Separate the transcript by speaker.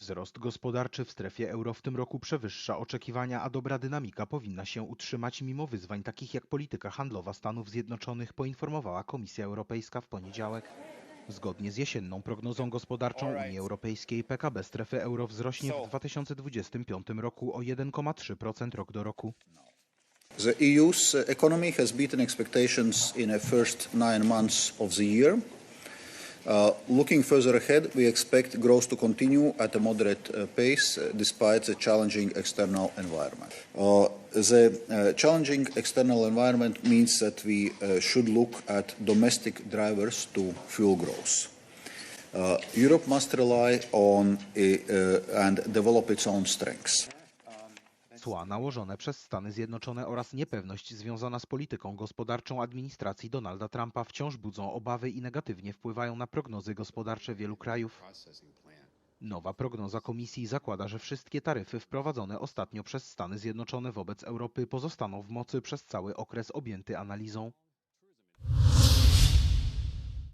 Speaker 1: Wzrost gospodarczy w strefie euro w tym roku przewyższa oczekiwania, a dobra dynamika powinna się utrzymać mimo wyzwań takich jak polityka handlowa Stanów Zjednoczonych, poinformowała Komisja Europejska w poniedziałek. Zgodnie z jesienną prognozą gospodarczą Unii Europejskiej PKB strefy euro wzrośnie w 2025 roku o 1,3% rok do roku.
Speaker 2: The EU's economy has beaten expectations in the first nine months of the year. Uh, looking further ahead, we expect growth to continue at a moderate uh, pace uh, despite the challenging external environment. The challenging external environment means that we should look at domestic drivers to fuel growth. Europe must rely on and develop its own strengths.
Speaker 1: Cła nałożone przez Stany Zjednoczone oraz niepewność związana z polityką gospodarczą administracji Donalda Trumpa wciąż budzą obawy i negatywnie wpływają na prognozy gospodarcze wielu krajów. Nowa prognoza komisji zakłada, że wszystkie taryfy wprowadzone ostatnio przez Stany Zjednoczone wobec Europy pozostaną w mocy przez cały okres objęty analizą.